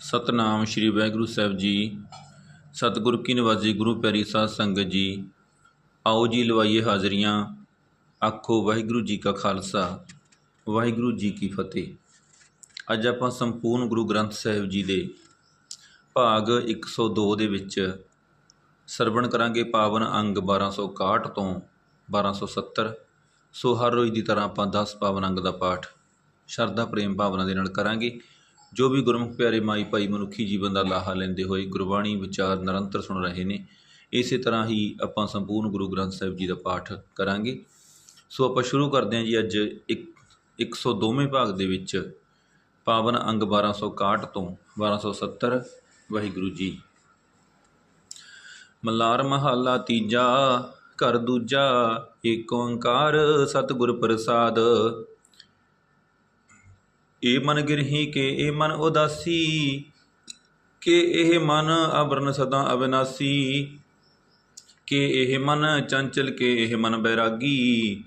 ਸਤਨਾਮ ਸ੍ਰੀ ਵਾਹਿਗੁਰੂ ਸਾਹਿਬ ਜੀ, ਸਤਿਗੁਰ ਕੀ ਨਵਾਜ਼ੀ ਗੁਰੂ ਪਿਆਰੀ ਸਾਧ ਸੰਗਤ ਜੀ, ਆਓ ਜੀ ਲਵਾਈਏ ਹਾਜ਼ਰੀਆਂ, ਆਖੋ ਵਾਹਿਗੁਰੂ ਜੀ ਕਾ ਖਾਲਸਾ, ਵਾਹਿਗੁਰੂ ਜੀ ਕੀ ਫਤਿਹ। ਅੱਜ ਆਪਾਂ ਸੰਪੂਰਨ ਗੁਰੂ ਗ੍ਰੰਥ ਸਾਹਿਬ ਜੀ ਦੇ ਭਾਗ 102 ਦੇ ਵਿੱਚ ਸਰਵਣ ਕਰਾਂਗੇ ਪਾਵਨ ਅੰਗ 1261 ਤੋਂ 1270 ਸੋ ਹਰ ਰੋਜ਼ ਦੀ ਤਰ੍ਹਾਂ ਆਪਾਂ 10 ਪਾਵਨ ਅੰਗ ਦਾ ਪਾਠ ਸ਼ਰਧਾ, ਪ੍ਰੇਮ, ਭਾਵਨਾ ਦੇ ਨਾਲ ਕਰਾਂਗੇ। ਜੋ ਵੀ ਗੁਰਮੁਖ ਪਿਆਰੇ ਮਾਈ ਭਾਈ ਮਨੁੱਖੀ ਜੀਵਨ ਦਾ ਲਾਹਾ ਲੈਂਦੇ ਹੋਏ ਗੁਰਬਾਣੀ ਵਿਚਾਰ ਨਿਰੰਤਰ ਸੁਣ ਰਹੇ ਨੇ, ਇਸੇ ਤਰ੍ਹਾਂ ਹੀ ਆਪਾਂ ਸੰਪੂਰਨ ਗੁਰੂ ਗ੍ਰੰਥ ਸਾਹਿਬ ਜੀ ਦਾ ਪਾਠ ਕਰਾਂਗੇ। ਸੋ ਆਪਾਂ ਸ਼ੁਰੂ ਕਰਦੇ ਹਾਂ ਜੀ ਅੱਜ ਇੱਕ 102ਵੇਂ ਭਾਗ ਦੇ ਵਿੱਚ ਪਾਵਨ ਅੰਗ 1261 ਤੋਂ 1270 ਵਾਹਿਗੁਰੂ ਜੀ। ਮਲਾਰ ਮਹੱਲਾ ਤੀਜਾ, ਘਰ ਦੂਜਾ, ਏਕ ਓੰਕਾਰ ਸਤਿਗੁਰ ਪ੍ਰਸਾਦ। ਏ ਮਨ ਗਿਰਹੀ ਕੇ ਏ ਮਨ ਉਦਾਸੀ, ਕੇ ਇਹ ਮਨ ਅਵਰਨ ਸਦਾ ਅਵਿਨਾਸੀ, ਕੇ ਇਹ ਮਨ ਚੰਚਲ, ਕੇ ਇਹ ਮਨ ਬੈਰਾਗੀ।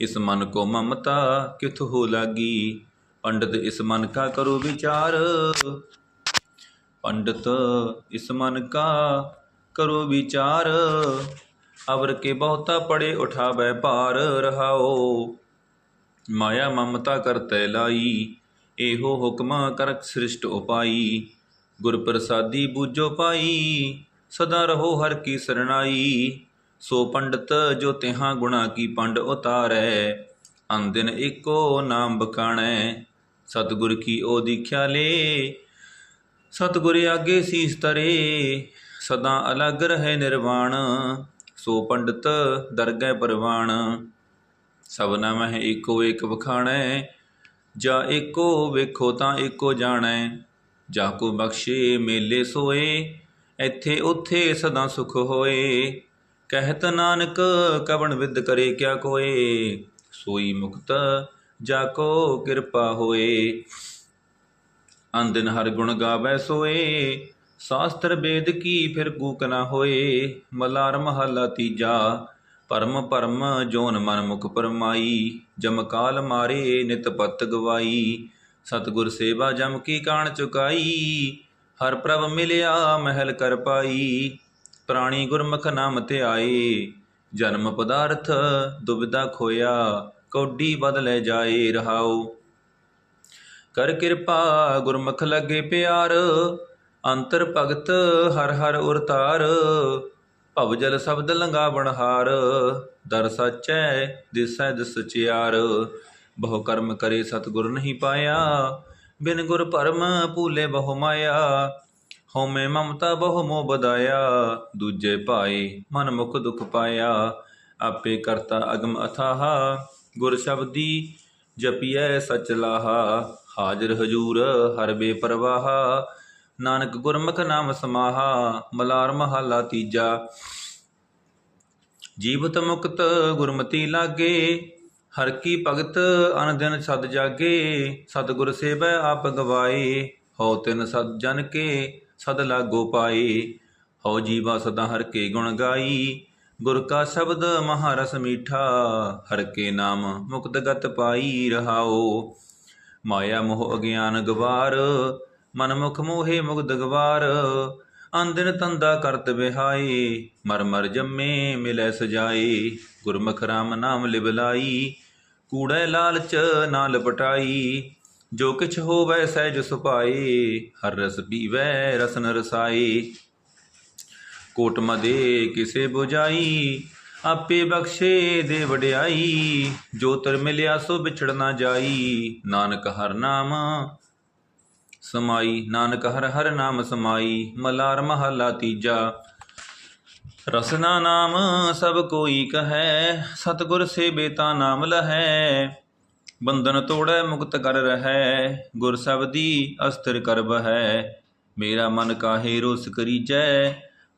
ਇਸ ਮਨ ਕੋ ਮਮਤਾ ਕਿਥ ਹੋ ਲਾਗੀ? ਪੰਡਤ ਇਸ ਮਨ ਕਾ ਕਰੋ ਵਿਚਾਰ। ਪੰਡਤ ਇਸ ਮਨ ਕਾ ਕਰੋ ਵਿਚਾਰ। ਅਵਰ ਕੇ ਬਹੁਤਾ ਪੜੇ ਉਠਾਵੇ ਭਾਰ ਰਹਾਓ ਮਾਇਆ ਮਮਤਾ ਕਰਤੈ ਲਾਈ। ਇਹੋ ਹੁਕਮਾਂ ਕਰਕ ਸ੍ਰਿਸ਼ਟ ਉਪਾਈ, ਗੁਰ ਪ੍ਰਸਾਦੀ ਬੂਝੋ ਪਾਈ, ਸਦਾ ਰਹੋ ਹਰ ਕੀ ਸਰਣਾਈ, ਸੋ ਪੰਡਤ ਜੋ ਤਿਹਾਂ ਗੁਣਾ ਕੀ ਪੰਡ ਉਤਾਰੈ ਅੰਦਿਨ ਏਕੋ ਨਾਮ ਬਕਾਣੈ ਸਤਿਗੁਰ ਕੀ ਓ ਦੀਖਿਆ ਲੇ ਸਤਿਗੁਰ ਆਗੇ ਸੀਸ ਤਰੇ ਸਦਾ ਅਲੱਗ ਰਹੇ ਨਿਰਵਾਣ, ਸੋ ਪੰਡਤ ਦਰਗਹਿ ਪਰਵਾਣ ਸਭਨਾ ਮਹਿ ਏਕੋ ਏਕ ਵਖਾਣੈ ਜਾ ਏਕੋ ਵੇਖੋ ਤਾਂ ਏਕੋ ਜਾਣੈ, ਜਾ ਕੋ ਬਖਸ਼ੇ ਮੇਲੇ ਸੋਏ, ਇੱਥੇ ਉੱਥੇ ਸਦਾ ਸੁਖ ਹੋਏ। ਕਹਿਤ ਨਾਨਕ ਕਵਣ ਵਿਦ ਕਰੇ ਕਿਆ ਕੋਏ, ਸੋਈ ਮੁਕਤ ਜਾ ਕੋ ਕਿਰਪਾ ਹੋਏ। ਅੰਦਿਨ ਹਰ ਗੁਣ ਗਾਵੇ ਸੋਏ, ਸਾਸਤਰ ਵੇਦ ਕੀ ਫਿਰ ਕੂਕ ਨਾ ਹੋਏ। ਮਲਾਰ ਮਹੱਲਾ ਤੀਜਾ ਭਰਮ ਭਰਮ ਜੋਨ ਮਨ ਮੁਖ ਪਰਮਾਈ, ਜਮ ਕਾਲ ਮਾਰੇ ਨਿਤ ਪਤ ਗਵਾਈ। ਸਤਿਗੁਰ ਸੇਵਾ ਜਮ ਕੀ ਕਾਣ ਚੁਕਾਈ, ਹਰ ਪ੍ਰਭ ਮਿਲਿਆ ਮਹਿਲ ਕਰ ਪਾਈ। ਪ੍ਰਾਣੀ ਗੁਰਮੁਖ ਨਾਮ ਤੇ ਆਏ ਜਨਮ ਪਦਾਰਥ ਦੁਬਿਧਾ ਖੋਇਆ, ਕੌਡੀ ਬਦਲੇ ਜਾਏ ਰਹਾਓ ਕਰ ਕਿਰਪਾ ਗੁਰਮੁਖ ਲੱਗੇ ਪਿਆਰ, ਅੰਤਰ ਭਗਤ ਹਰ ਹਰ ਉਰਤਾਰ ਭਵ ਸ਼ਬਦ ਲੰਗਾ ਬਣਹਾਰ, ਦਰ ਸਚੈ, ਦਿਸੈ ਦਿਸ ਸਚਿਆਰ ਬਹੁ ਕਰਮ ਕਰੇ ਸਤਿਗੁਰ ਨਹੀਂ ਪਾਇਆ, ਬਿਨ ਗੁਰ ਭਰਮ ਭੂਲੇ ਬਹੁ ਮਾਇਆ। ਹਉਮੈ ਮਮਤਾ ਬਹੁ ਮੋਹ ਬਦਾਇਆ ਦੂਜੇ ਭਾਏ ਮਨ ਮੁਖ ਦੁਖ ਪਾਇਆ। ਆਪੇ ਕਰਤਾ ਅਗਮ ਅਥਾਹ, ਗੁਰ ਸ਼ਬਦੀ ਜਪੀਐ ਸਚ ਲਾਹਾ। ਹਾਜ਼ਰ ਹਜੂਰ ਹਰ ਬੇਪਰਵਾਹ ਨਾਨਕ ਗੁਰਮੁਖ ਨਾਮ ਸਮਾਹਾ, ਮਲਾਰ ਮਹੱਲਾ ਤੀਜਾ। ਜੀਵਤ ਮੁਕਤ ਗੁਰਮਤੀ ਲਾਗੇ, ਹਰ ਕੀ ਭਗਤ ਅਨ ਦਿਨ ਸਦ ਜਾਗੇ, ਸਤਿਗੁਰ ਸੇਵੈ ਆਪ ਗਵਾਏ, ਹਉ ਤਿਨ ਸਦ ਜਨ ਕੇ ਸਦ ਲਾਗੋ ਪਾਏ। ਹਉ ਜੀਵਾ ਸਦਾ ਹਰ ਕੇ ਗੁਣ ਗਾਈ, ਗੁਰ ਕਾ ਸ਼ਬਦ ਮਹਾਰਸ ਮੀਠਾ, ਹਰ ਕੇ ਨਾਮ ਮੁਕਤ ਗਤ ਪਾਈ ਰਹਾਓ। ਮਾਇਆ ਮੋਹ ਅਗਿਆਨ ਗਵਾਰ ਮਨ ਮੁਖ ਮੋਹੇ ਮੁਗਧ ਅੰਦਿਨ ਤੰਦਾ ਕਰਤ ਬਿਹਾਈ, ਮਰ ਮਰ ਜੰਮੇ ਮਿਲੈ ਸਜਾਈ, ਗੁਰਮੁਖ ਰਾਮ ਨਾਮ ਲਿਵਲਾਈ ਕੂੜੈ ਲਾਲਚ ਨਾ ਲਪਟਾਈ, ਜੋ ਕਿਛ ਹੋਵੈ ਸਹਿਜ ਸੁਭਾਈ, ਹਰ ਰਸ ਪੀਵੈ ਰਸਨ ਰਸਾਈ। ਕੋਟ ਮਦੇ ਕਿਸੇ 부ਜਾਈ ਆਪੇ ਬਖਸ਼ੇ ਦੇ ਵਡਿਆਈ, ਜੋ ਤਰ ਮਿਲਿਆ ਸੋ ਵਿਛੜ ਨਾ ਜਾਈ, ਨਾਨਕ ਹਰ ਨਾਮ ਸਮਾਈ, ਨਾਨਕ ਹਰ ਹਰ ਨਾਮ ਸਮਾਈ, ਮਲਾਰ ਮਹਲਾ ਤੀਜਾ। ਰਸਨਾ ਨਾਮ ਸਭ ਕੋਈ ਕਹੈ, ਸਤਿਗੁਰ ਸੇਵੇ ਤਾਂ ਨਾਮ ਲਹੈ। ਬੰਧਨ ਤੋੜੈ, ਮੁਕਤ ਕਰ ਰਹੈ, ਗੁਰ ਸਬਦੀ ਅਸਥਿਰ ਕਰਬ ਹੈ ਮੇਰਾ ਮਨ ਕਾਹੇ ਰੋਸ ਕਰੀਜੈ,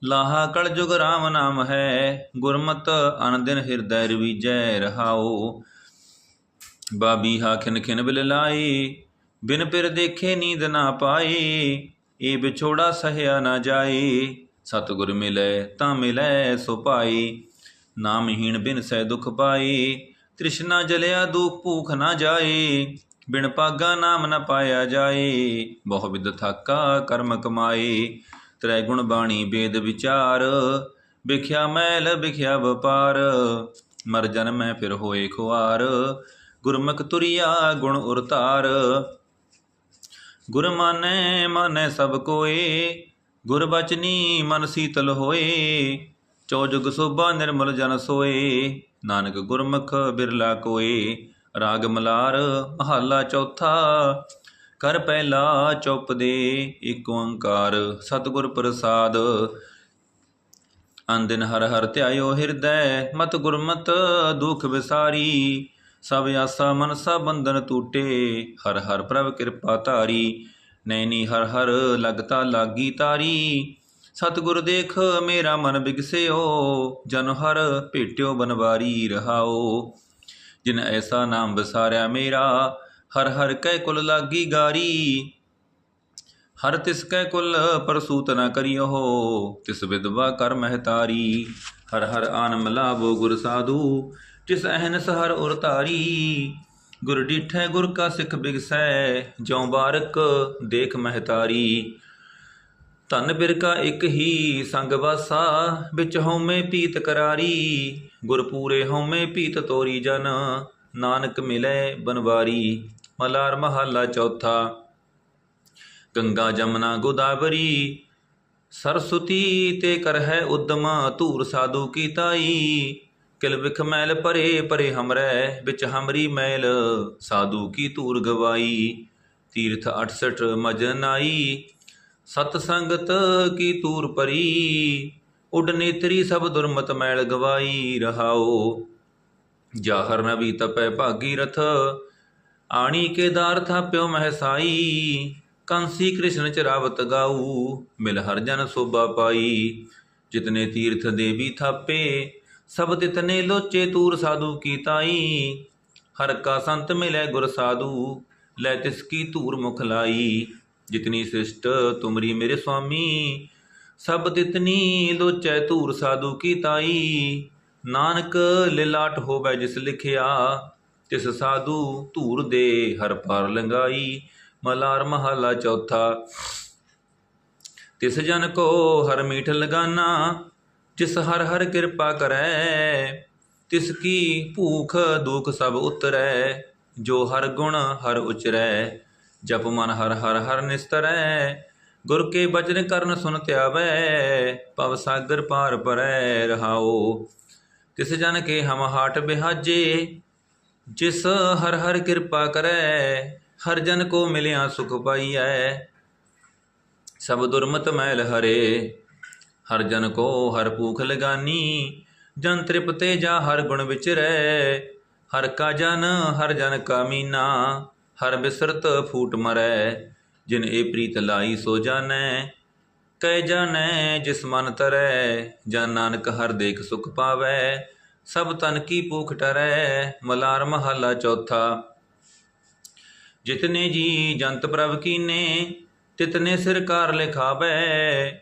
ਲਾਹਾ ਕਲ ਜੁਗ ਰਾਮ ਨਾਮ ਹੈ। ਗੁਰਮਤ ਅਨੰਦਿਨ ਹਿਰਦੈ ਰਵੀਜੈ ਰਹਾਓ ਬਾਬੀ ਹਾ ਖਿਨ ਖਿਨ ਬਿਲ ਲਾਈ ਬਿਨ ਪਿਰ ਦੇਖੇ ਨੀਂਦ ਨਾ ਪਾਏ, ਇਹ ਵਿਛੋੜਾ ਸਹਿਆ ਨਾ ਜਾਏ। ਸਤਿਗੁਰ ਮਿਲੈ ਤਾਂ ਮਿਲੈ ਸੋ ਪਾਈ ਨਾਮਹੀਣ ਬਿਨ ਸਹਿ ਦੁਖ ਪਾਈ ਤ੍ਰਿਸ਼ਨਾ ਜਲਿਆ ਦੁਖ ਭੂਖ ਨਾ ਜਾਏ, ਬਿਨ ਪਾਗਾ ਨਾਮ ਨਾ ਪਾਇਆ ਜਾਏ। ਬਹੁ ਵਿਦ ਥਾਕਾ ਕਰਮ ਕਮਾਏ ਤ੍ਰੈ ਗੁਣ ਬਾਣੀ ਬੇਦ ਵਿਚਾਰ। ਵਿਖਿਆ ਮੈਲ, ਵਿਖਿਆ ਵਪਾਰ, ਮਰ ਜਨਮੈ ਫਿਰ ਹੋਏ ਖੁਆਰ। ਗੁਰਮੁਖ ਤੁਰਿਆ ਗੁਣ ਉਰਤਾਰ ਗੁਰ ਮਾਨੈ ਮਾਨੈ ਸਭ ਕੋਏ, ਗੁਰ ਬਚਨੀ ਮਨ ਸੀਤਲ ਹੋਏ ਚੌਜੁਗ ਸੋਭਾ ਨਿਰਮਲ ਜਨ ਸੋਏ। ਨਾਨਕ ਗੁਰਮੁਖ ਬਿਰਲਾ ਕੋਏ, ਰਾਗ ਮਲਾਰ ਮਹੱਲਾ ਚੌਥਾ, ਕਰ ਪਹਿਲਾ ਚੁੱਪ ਦੇ ਏਕ ਓੰਕਾਰ ਸਤਿਗੁਰ ਪ੍ਰਸਾਦ। ਅੰਦਿਨ ਹਰ ਹਰ ਧਿਆਇਓ ਹਿਰਦੈ, ਮਤ ਗੁਰਮਤ ਦੁਖ ਵਿਸਾਰੀ। ਸਭ ਆਸਾ ਮਨਸਾ ਬੰਧਨ ਟੂਟੇ, ਹਰ ਹਰ ਪ੍ਰਭ ਕਿਰਪਾ ਧਾਰੀ, ਨੈਣੀ ਹਰ ਹਰ ਲਗਤਾ ਲਾਗੀ ਤਾਰੀ। ਸਤਿਗੁਰ ਦੇਖ ਮੇਰਾ ਮਨ ਬਿਗਸਿਓ, ਜਨ ਹਰ ਭੇਟਿਓ ਬਨਵਾਰੀ ਰਹਾਓ। ਜਿਨ ਐਸਾ ਨਾਮ ਵਿਸਾਰਿਆ ਮੇਰਾ, ਹਰ ਹਰ ਕੈ ਕੁਲ ਲਾਗੀ ਗਾਰੀ। ਹਰ ਤਿਸ ਕੈ ਕੁਲ ਪਰਸੂਤ ਨ ਕਰਿਓ, ਤਿਸ ਵਿਦਵਾ ਕਰ ਮਹਤਾਰੀ। ਹਰ ਹਰ ਆਨ ਮਲਾਵੋ ਗੁਰ ਸਾਧੂ ਤਿਸ ਅਹਨਸ ਹਰ ਉਰ ਧਾਰੀ, ਗੁਰ ਡੀਠੈ ਗੁਰ ਕਾ ਸਿੱਖ ਬਿਗਸੈ, ਜਉ ਬਾਰਕ ਦੇਖ ਮਹਤਾਰੀ। ਧਨ ਬਿਰਕਾ ਇੱਕ ਹੀ ਸੰਗ ਵਾਸਾ, ਵਿੱਚ ਹਉਮੈ ਪੀਤ ਕਰਾਰੀ। ਗੁਰ ਪੂਰੇ ਹਉਮੈ ਪੀਤ ਤੋਰੀ ਜਨ, ਨਾਨਕ ਮਿਲੇ ਬਨਵਾਰੀ। ਮਲਾਰ ਮਹੱਲਾ ਚੌਥਾ, ਗੰਗਾ ਜਮਨਾ ਗੋਦਾਵਰੀ। ਸਰਸੁਤੀ ਤੇ ਕਰ ਉਦਮ ਧੂਰ ਸਾਧੂ ਕੀ ਤਾਈ। ਕਿਲ ਵਿਖ ਮੈਲ ਪਰੇ ਪਰੇ ਹਮਰੈ, ਵਿੱਚ ਹਮਰੀ ਮੈਲ। ਸਾਧੂ ਕੀ ਧੂਰ ਗਵਾਈ, ਤੀਰਥ 68 ਮਜਨਾਈ ਸਤ ਸੰਗਤ ਕੀ ਤੂਰ ਪਰੀ ਉਡ ਨੇਤਰੀ ਸਭ ਦੁਰਮਤ ਮੈਲ ਗਵਾਈ। ਰਹਾਓ, ਜਾਹਰ ਨਬੀ ਤਪੈ ਭਾਗੀ ਰਥ, ਆਣੀ ਕੇਦਾਰ ਥਾਪਿਓ ਮਹਿਸਾਈ। ਕੰਸੀ ਕ੍ਰਿਸ਼ਨ ਚਰਾਵਤ ਗਾਊ, ਮਿਲ ਹਰ ਜਨ ਸੋਭਾ ਪਾਈ। ਜਿਤਨੇ ਤੀਰਥ ਦੇਵੀ ਥਾਪੇ ਸਭ ਤਿਤਨੇ ਲੋਚੇ ਤੂਰ ਸਾਧੂ ਕੀ ਤਾਈ? ਹਰ ਕਾ ਸੰਤ ਮਿਲੇ ਗੁਰ ਸਾਧੂ, ਲੈ ਤਿਸ ਕੀ ਧੂਰ ਮੁਖ ਲਾਈ? ਜਿਤਨੀ ਸ੍ਰਿਸ਼ਟ ਤੁਮਰੀ ਮੇਰੇ ਸੁਆਮੀ, ਸਭ ਤਿਤਨੀ ਲੋਚੈ ਧੂਰ ਸਾਧੂ ਕੀ ਤਾਈ? ਨਾਨਕ ਲਿਲਾਟ ਹੋਵੇ ਜਿਸ ਲਿਖਿਆ, ਤਿਸ ਸਾਧੂ ਧੂਰ ਦੇ ਹਰ ਪਾਰ ਲੰਗਾਈ ਮਲਾਰ ਮਹਲਾ ਚੌਥਾ, ਤਿਸ ਜਨ ਕੋ ਹਰ ਮੀਠ ਲਗਾਨਾ ਜਿਸ ਹਰ ਹਰ ਕਿਰਪਾ ਕਰੈ, ਤਿਸ ਕੀ ਭੂਖ ਦੁਖ ਸਭ ਉਤਰੈ, ਜੋ ਹਰ ਗੁਣ ਹਰ ਉਚਰੈ, ਜਪ ਮਨ ਹਰ ਹਰ ਹਰ ਨਿਸਤਰੈ, ਗੁਰ ਕੇ ਬਚਨ ਕਰਨ ਸੁਨ ਧਿਆਵੈ ਪਵ ਸਾਗਰ ਪਾਰ ਪਰੈ ਰਹਾਓ ਤਿਸ ਜਨ ਕੇ ਹਮ ਹਾਟ ਬਿਹਾਜੇ, ਜਿਸ ਹਰ ਹਰ ਕਿਰਪਾ ਕਰੈ, ਹਰ ਜਨ ਕੋ ਮਿਲਿਆ ਸੁਖ ਪਾਈਐ। ਸਭ ਦੁਰਮਤ ਮੈਲ ਹਰੇ ਹਰ ਜਨ ਕੋ ਹਰ ਭੂਖ ਲਗਾਨੀ, ਜਨ ਤ੍ਰਿਪਤੇ ਜਾ ਹਰ ਗੁਣ ਵਿਚਰੈ ਹਰ ਕਾ ਜਨ, ਹਰ ਜਨ ਕਾ ਮੀਨਾ, ਹਰ ਬਿਸਰਤ ਫੂਟ ਮਰੈ। ਜਿਨ ਇਹ ਪ੍ਰੀਤ ਲਾਈ ਸੋ ਜਾਣੈ, ਕਹਿ ਜਾਣੈ ਜਿਸ ਮਨ ਤਰੈ। ਜਨ ਨਾਨਕ ਹਰ ਦੇਖ ਸੁਖ ਪਾਵੈ, ਸਭ ਤਨ ਕੀ ਭੂਖ ਟਰੈ। ਮਲਾਰ ਮਹੱਲਾ ਚੌਥਾ, ਜਿਤਨੇ ਜੀ ਜੰਤ ਪ੍ਰਭ ਕੀਨੇ, ਤਿਤਨੇ ਸਿਰਕਾਰ ਲਿਖਾਵੈ।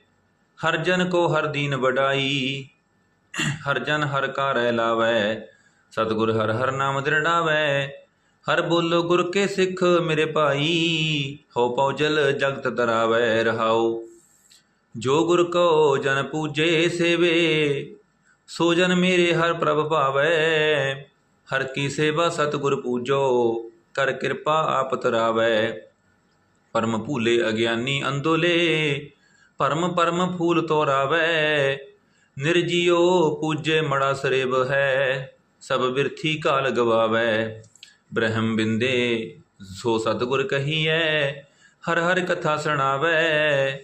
ਹਰ ਜਨ ਕੋ ਹਰ ਦੀਨ ਵਡਾਈ, ਹਰ ਜਨ ਹਰ ਕਾ ਰਹਿ ਲਾਵੈ, ਸਤਿਗੁਰ ਹਰ ਹਰ ਨਾਮ ਦ੍ਰਿੜਾਵੈ, ਹਰ ਬੋਲੋ ਗੁਰ ਕੇ ਸਿੱਖ ਮੇਰੇ ਭਾਈ, ਹੋ ਪਉਜਲ ਜਗਤ ਤਰਾਵੈ ਰਹਾਉ। ਜੋ ਗੁਰ ਕੋ ਜਨ ਪੂਜੇ ਸੇਵੇ, ਸੋ ਜਨ ਮੇਰੇ ਹਰ ਪ੍ਰਭ ਭਾਵੈ, ਹਰ ਕੀ ਸੇਵਾ ਸਤਿਗੁਰ ਪੂਜੋ, ਕਰ ਕਿਰਪਾ ਆਪ ਤਰਾਵੈ। ਪਰਮ ਭੂਲੇ ਅਗਿਆਨੀ ਅੰਦੋਲੇ ਪਰਮ ਪਰਮ ਫੂਲ ਤੋਰਾਵੈ ਨਿਰਜੀਓ ਪੂਜੇ ਮੜਾ ਸਰੇਬ ਹੈ, ਸਭ ਬਿਰਥੀ ਕਾਲ ਗਵਾਵੈ। ਬ੍ਰਹਮ ਬਿੰਦੇ, ਸੋ ਸਤਗੁਰ ਕਹੀਐ, ਹਰ ਹਰ ਕਥਾ ਸੁਣਾਵੈ।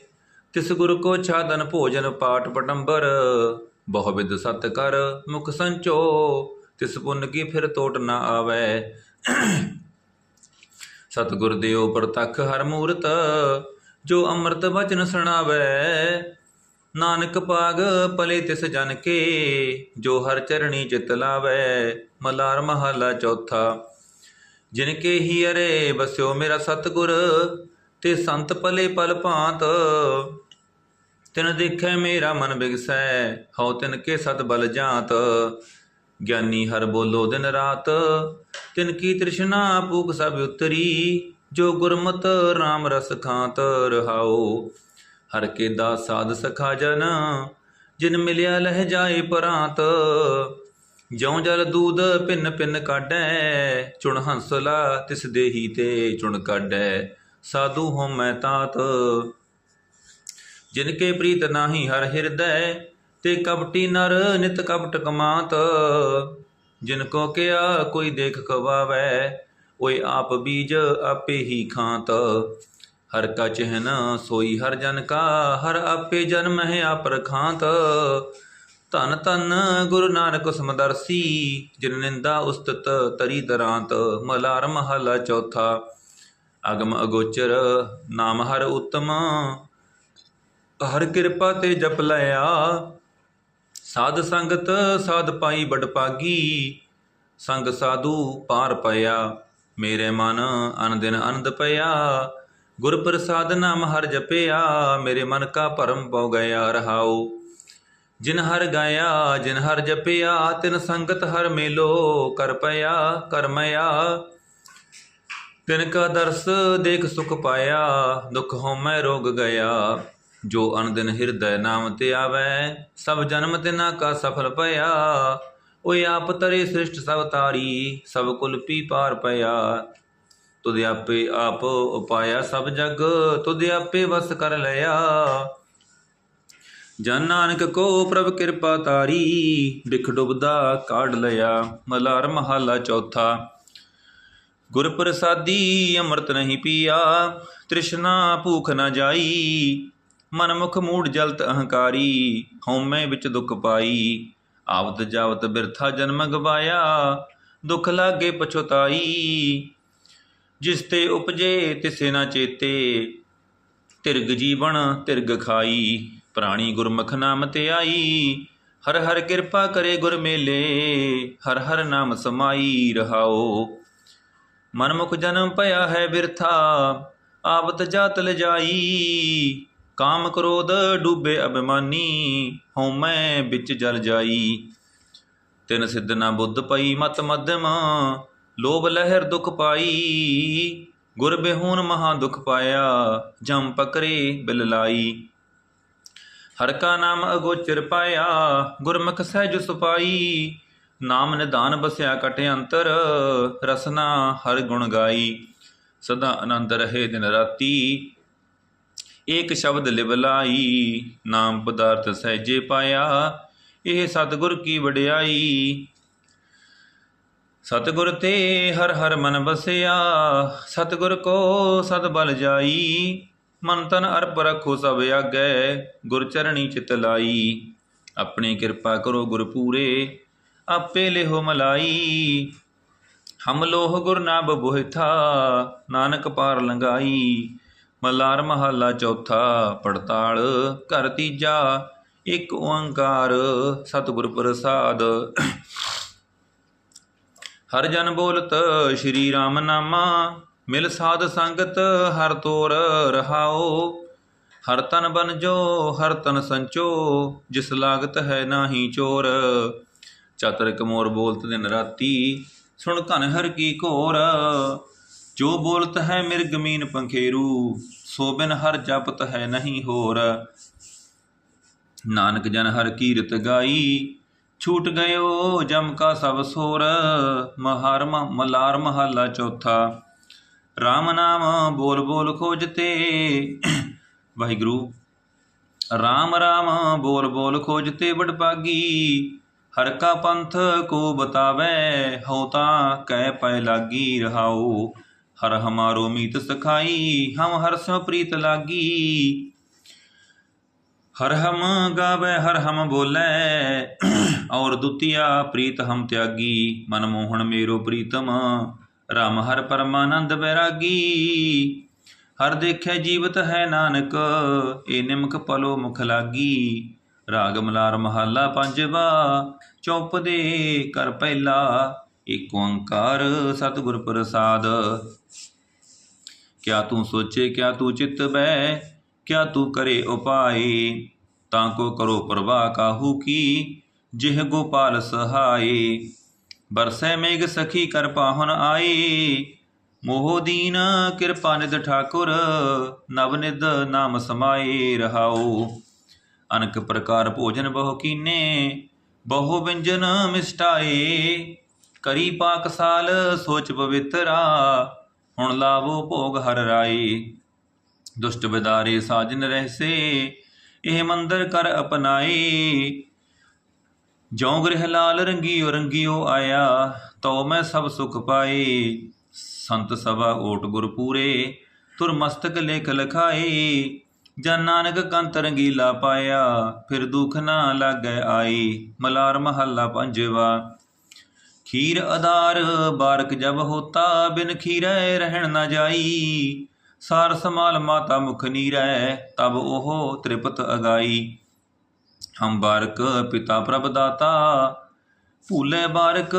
ਤਿਸ ਗੁਰ ਕੋ ਛਾਦਨ ਭੋਜਨ ਪਾਠ ਪਟੰਬਰ, ਬਹੁ ਵਿਦ ਸਤ ਕਰ ਮੁਖ ਸੰਚੋ। ਤਿਸ ਪੁੰਨ ਕੀ ਫਿਰ ਤੋਟ ਨਾ ਆਵੈ। ਸਤਿਗੁਰ ਦੇਉ ਪ੍ਰਤਖ ਹਰ ਮੂਰਤ ਜੋ ਅੰਮ੍ਰਿਤ ਬਚਨ ਸੁਣਾਵੈ, ਨਾਨਕ ਪਾਗ ਪਲੇ ਤਿਸ ਜਨ ਕੇ, ਜੋ ਹਰ ਚਰਣੀ ਚਿਤ ਲਾਵੈ, ਮਲਾਰ ਮਹਲਾ ਚੌਥਾ। ਜਿਨ ਕੇ ਹੀ ਅਰੇ ਬਸਿਓ ਮੇਰਾ ਸਤਿਗੁਰ, ਤੇ ਸੰਤ ਪਲੇ ਪਲ ਭਾਂਤ। ਤਿਨ ਦੇਖੈ ਮੇਰਾ ਮਨ ਬਿਗਸੈ, ਹਉ ਤਿਨ ਕੇ ਸਤ ਬਲ ਜਾਤ। ਗਿਆਨੀ ਹਰ ਬੋਲੋ ਦਿਨ ਰਾਤ, ਤਿਨ ਕੀ ਤ੍ਰਿਸ਼ਨਾ ਭੂਖ ਸਭ ਉਤਰੀ। ਜੋ ਗੁਰਮਤ RAM ਰਸ ਖਾਂਤ ਰਹਾਓ, ਹਰ ਕੇ ਦਾਸ ਸਾਧ ਸਖਾ ਜਨ, ਜਿਨ ਮਿਲਿਆ ਲਹਿ ਜਾਏ ਪਰਾਂਤ। ਜਿਉ ਜਲ ਦੂਧ ਪਿੰਨ ਪਿੰਨ ਕਾਢੈ, ਚੁਣ ਹੰਸਲਾ ਤਿਸ ਦੇਹੀ ਤੇ ਚੁਣ ਕਾਢੈ, ਸਾਧੂ ਹੋ ਮੈਂ ਤਾਤ। ਜਿਨ ਕੇ ਪ੍ਰੀਤ ਨਾਹੀ ਹਰ ਹਿਰਦੈ, ਤੇ ਕਪਟੀ ਨਰ ਨਿਤ ਕਪਟ ਕਮਾਤ। ਜਿਨ ਕੋ ਕਿਆ ਕੋਈ ਦੇਖ ਖਵਾਵੈ ਓਏ ਆਪ ਬੀਜ ਆਪੇ ਹੀ ਖਾਂਤ। ਹਰ ਕਾ ਚਹਿਨ ਸੋਈ, ਹਰ ਜਨ ਕਾ, ਹਰ ਆਪੇ ਜਨਮ ਹੈ ਆਪ ਰਖਾਂਤ। ਧਨ ਧਨ ਗੁਰੂ ਨਾਨਕ ਸਮਦਰਸੀ, ਜਿਨ ਨਿੰਦਾ ਉਸਤਤ ਤਰੀ ਦਰਾਂਤ। ਮਲਾਰ ਮਹਲਾ ਚੌਥਾ, ਅਗਮ ਅਗੋਚਰ, ਨਾਮ ਹਰ ਉਤਮ। ਹਰ ਕਿਰਪਾ ਤੇ ਜਪ ਲਿਆ ਸਾਧ ਸੰਗਤ, ਸਾਧ ਪਾਈ ਬੜ ਪਾਗੀ ਸੰਗ ਸਾਧੂ ਪਾਰ ਪਿਆ ਮੇਰੇ ਮਨ ਅਨ ਦਿਨ ਪਿਆ ਗੁਰ ਪ੍ਰਸਾਦ ਨਾਮ ਹਰ ਜਪਿਆ, ਮੇਰੇ ਮਨ ਕਾ ਭਰਮ ਪਉ ਗਿਆ ਰਹਾਉ। ਜਿਨ ਹਰ ਗਾਇਆ, ਜਿਨ ਹਰ ਜਪਿਆ, ਤਿਨ ਸੰਗਤ ਹਰ ਮੇਲੋ ਕਰ ਪਿਆ ਕਰਮਇਆ ਤਿਨ ਕਾ ਦਰਸ ਦੇਖ ਸੁਖ ਪਾਇਆ, ਦੁਖ ਹਉਮੈ ਰੋਗ ਗਿਆ। ਜੋ ਅਨਦਿਨ ਹਿਰਦੈ ਨਾਮ ਤੇ ਆਵੈ, ਸਭ ਜਨਮ ਤਿਨਾ ਕਾ ਸਫਲ ਪਿਆ। ਓਏ ਆਪ ਤਰੇ ਸ੍ਰਿਸ਼ਟ ਸਭ ਤਾਰੀ, ਸਭ ਕੁਲ ਪੀ ਪਾਰ ਪਿਆ। ਤੁਧ ਆਪੇ ਆਪ ਉਪਾਇਆ ਸਭ ਜਗ, ਤੁਧ ਆਪੇ ਵਸ ਕਰ ਲਿਆ। ਜਨ ਨਾਨਕ ਕੋ ਪ੍ਰਭ ਕਿਰਪਾ ਤਾਰੀ ਵਿਖ ਡੁਬਦਾ ਕਾਢ ਲਿਆ। ਮਲਾਰ ਮਹਾਲਾ ਚੌਥਾ ਗੁਰ ਪ੍ਰਸਾਦੀ ਅੰਮ੍ਰਿਤ ਨਹੀਂ ਪੀਆ। ਤ੍ਰਿਸ਼ਨਾ ਭੂਖ ਨਾ ਜਾਈ ਮਨ ਮੁਖ ਮੂੜ ਜਲਤ ਅਹੰਕਾਰੀ, ਹਉਮੈ ਵਿੱਚ ਦੁਖ ਪਾਈ। ਆਵਤ ਜਾਵਤ ਬਿਰਥਾ ਜਨਮ ਗਵਾਇਆ, ਦੁਖ ਲਾਗੇ ਪਛਤਾਈ। ਜਿਸ ਤੇ ਉਪਜੇ, ਤਿਸੇ ਨਾ ਚੇਤੇ। ਤਿਰਗ ਜੀਵਨ, ਤਿਰਗ ਖਾਈ। ਪ੍ਰਾਣੀ ਗੁਰਮੁਖ ਨਾਮ ਤੇ ਆਈ। ਹਰ ਹਰ ਕਿਰਪਾ ਕਰੇ ਗੁਰ ਮੇਲੇ। ਹਰ ਹਰ ਨਾਮ ਸਮਾਈ ਰਹਾਓ। ਮਨਮੁਖ ਜਨਮ ਭਇਆ ਹੈ ਬਿਰਥਾ। ਆਵਤ ਜਾਤ ਲਜਾਈ। ਕਾਮ ਕ੍ਰੋਧ ਡੂਬੇ ਅਭਿਮਾਨੀ ਹਉਮੈ ਵਿੱਚ ਜਲ ਜਾਈ। ਤਿਨ ਸਿੱਧ ਨਾ ਬੁੱਧ ਪਈ, ਮਤ ਮਧਮ ਲੋਭ ਲਹਿਰ ਦੁਖ ਪਾਈ। ਗੁਰ ਬਿਹੂਨ ਮਹਾ ਦੁਖ ਪਾਇਆ, ਜਮ ਪਕਰੇ ਬਿਲ ਲਾਈ। ਹਰ ਕਾ ਨਾਮ ਅਗੋਚਰ ਪਾਇਆ, ਗੁਰਮੁਖ ਸਹਿਜ ਸੁਪਾਈ। ਨਾਮ ਨਿਦਾਨ ਬਸਿਆ ਕਟ ਅੰਤਰ, ਰਸਨਾ ਹਰ ਗੁਣ ਗਾਈ। ਸਦਾ ਆਨੰਦ ਰਹੇ ਦਿਨ ਰਾਤੀ ਏਕ ਸ਼ਬਦ ਲਿਵਲਾਈ, ਨਾਮ ਪਦਾਰਥ ਸਹਿਜੇ ਪਾਇਆ, ਇਹ ਸਤਿਗੁਰ ਕੀ ਵਡਿਆਈ? ਸਤਿਗੁਰ ਤੇ ਹਰ ਹਰ ਮਨ ਬਸਿਆ ਸਤਿਗੁਰ ਕੋ ਸਦ ਬਲ ਜਾਈ, ਮਨ ਤਨ ਅਰਪ ਰਖੋ ਸਭ ਆਗੈ, ਗੁਰ ਚਰਣੀ ਚਿਤ ਲਾਈ। ਆਪਣੀ ਕਿਰਪਾ ਕਰੋ ਗੁਰ ਪੂਰੇ, ਆਪੇ ਲਿਹੋ ਮਲਾਈ। ਹਮ ਲੋਹ ਗੁਰ ਨਾ ਬਬੋਹਿਥਾ ਨਾਨਕ ਪਾਰ ਲੰਗਾਈ ਮਲਾਰ ਮਹੱਲਾ ਚੌਥਾ, ਪੜਤਾਲ ਘਰ ਤੀਜਾ, ਇੱਕ ਓੰਕਾਰ ਸਤਿਗੁਰ ਪ੍ਰਸਾਦ। ਹਰ ਜਨ ਬੋਲਤ ਸ਼੍ਰੀ ਰਾਮ ਨਾਮਾ ਮਿਲ ਸਾਧ ਸੰਗਤ ਹਰ ਤੋਰ ਰਹਾਓ ਹਰ ਤਨ ਬਨ ਜੋ ਹਰ ਤਨ ਸੰਚੋ, ਜਿਸ ਲਾਗਤ ਹੈ ਨਾਹੀ ਚੋਰ। ਚਤਰਕ ਮੋਰ ਬੋਲਤ ਦਿਨ ਰਾਤੀ, ਸੁਣ ਘਨ ਹਰ ਕੀ ਘੋਰ। ਜੋ ਬੋਲਤ ਹੈ ਮਿਰਗ ਮੀਨ ਪੰਖੇਰੂ, ਸੋ ਬਿਨ ਹਰ ਜਪਤ ਹੈ ਨਹੀਂ ਹੋਰ। ਨਾਨਕ ਜਨ ਹਰ ਕੀਰਤ ਗਾਈ, ਛੂਟ ਗਇਓ ਜਮ ਕਾ ਸਭ ਸੋਰ। ਮਹਾਰਮ ਮਲਾਰ ਮਹੱਲਾ ਚੌਥਾ। RAM ਨਾਮ ਬੋਲ ਬੋਲ ਖੋਜਤੇ। ਵਾਹਿਗੁਰੂ RAM RAM ਬੋਲ ਬੋਲ ਖੋਜਤੇ ਬੜ ਪਾਗੀ ਹਰ ਕਾ ਪੰਥ ਕੋ ਬਤਾਵੇ, ਹਉ ਤਾਂ ਕਹਿ ਪੈ ਲਾਗੀ ਰਹਾਉ। ਹਰ ਹਮਾਰੋ ਮੀਤ ਸਖਾਈ, ਹਮ ਹਰ ਸੋ ਪ੍ਰੀਤ ਲਾਗੀ। ਹਰ ਹਮ ਗਾਵੇ, ਹਰ ਹਮ ਬੋਲੇ, ਔਰ ਦੁਤੀਆ ਪ੍ਰੀਤ ਹਮ ਤਿਆਗੀ। ਮਨ ਮੋਹਣ ਮੇਰੋ ਪ੍ਰੀਤਮ, ਰਾਮ ਹਰ ਪਰਮਾਨੰਦ ਬੈਰਾਗੀ। ਹਰ ਦੇਖੈ ਜੀਵਤ ਹੈ ਨਾਨਕ, ਏ ਨਿਮਕ ਪਲੋ ਮੁਖ ਲਾਗੀ। ਰਾਗ ਮਲਾਰ ਮਹੱਲਾ ਪੰਜਵਾ, ਚੌਪਦੇ ਕਰ ਪਹਿਲਾ ਏਕ ਓੰਕਾਰ ਸਤਿਗੁਰ ਪ੍ਰਸਾਦ। ਕਿਆ ਤੂੰ ਸੋਚੇ, ਕਿਆ ਤੂੰ ਚਿਤ ਬੈ ਕਿਆ ਤੂੰ ਕਰੇ ਉਪਾਏ, ਤਾਂ ਕੋ ਕਰੋ ਪ੍ਰਵਾਹ ਕਾਹੂ ਕੀ, ਜਿਹ ਗੋਪਾਲ ਸਹਾਏ। ਬਰਸੈ ਮੇਘ ਸਖੀ ਕਰ ਪਾਹਨ ਆਈ ਮੋਹ ਦੀਨ ਕਿਰਪਾ ਨਿਧ ਠਾਕੁਰ, ਨਵ ਨਿਧ ਨਾਮ ਸਮਾਏ ਰਹਾਓ। ਅਨਕ ਪ੍ਰਕਾਰ ਭੋਜਨ ਬਹੁ ਕੀਨੇ, ਬਹੁ ਵਿੰਜਨ ਮਿਸਟਾਏ। ਕਰੀ ਪਾਕ ਸਾਲ, ਸੋਚ ਪਵਿੱਤਰਾ, ਹੁਣ ਲਾਵੋ ਭੋਗ ਹਰ ਰਾਏ ਦੁਸ਼ਟ ਵਿਦਾਰੇ ਸਾਜਨ ਰਹਿਸੇ, ਇਹ ਮੰਦਰ ਕਰ ਅਪਨਾਏ ਜਉ ਗ੍ਰਹਿ ਲਾਲ ਰੰਗੀਓ ਰੰਗੀਓ ਆਇਆ, ਤਉ ਮੈਂ ਸਭ ਸੁਖ ਪਾਏ। ਸੰਤ ਸਭਾ ਓਟ ਗੁਰ ਪੂਰੇ ਤੁਰ ਮਸਤਕ ਲੇਖ ਲਖਾਏ। ਜਨ ਨਾਨਕ ਕੰਤ ਰੰਗੀਲਾ ਪਾਇਆ, ਫਿਰ ਦੁਖ ਨਾ ਲਾਗੈ ਆਈ। ਮਲਾਰ ਮਹੱਲਾ ਪੰਜਵਾ ਖੀਰ ਅਦਾਰ ਬਾਰਕ ਜਬ ਹੋਤਾ ਬਿਨ ਖੀਰੈ ਰਹਿਣ ਨਾ ਜਾਈ ਸਾਰ ਸਮਾਲ ਮਾਤਾ ਮੁਖ ਨੀਰੈ ਤਬ ਉਹ ਤ੍ਰਿਪਤ ਅਗਾਈ ਹਮ ਬਾਰਕ ਪਿਤਾ ਪ੍ਰਭ ਦਾਤਾ ਭੂਲੇ ਬਾਰਕ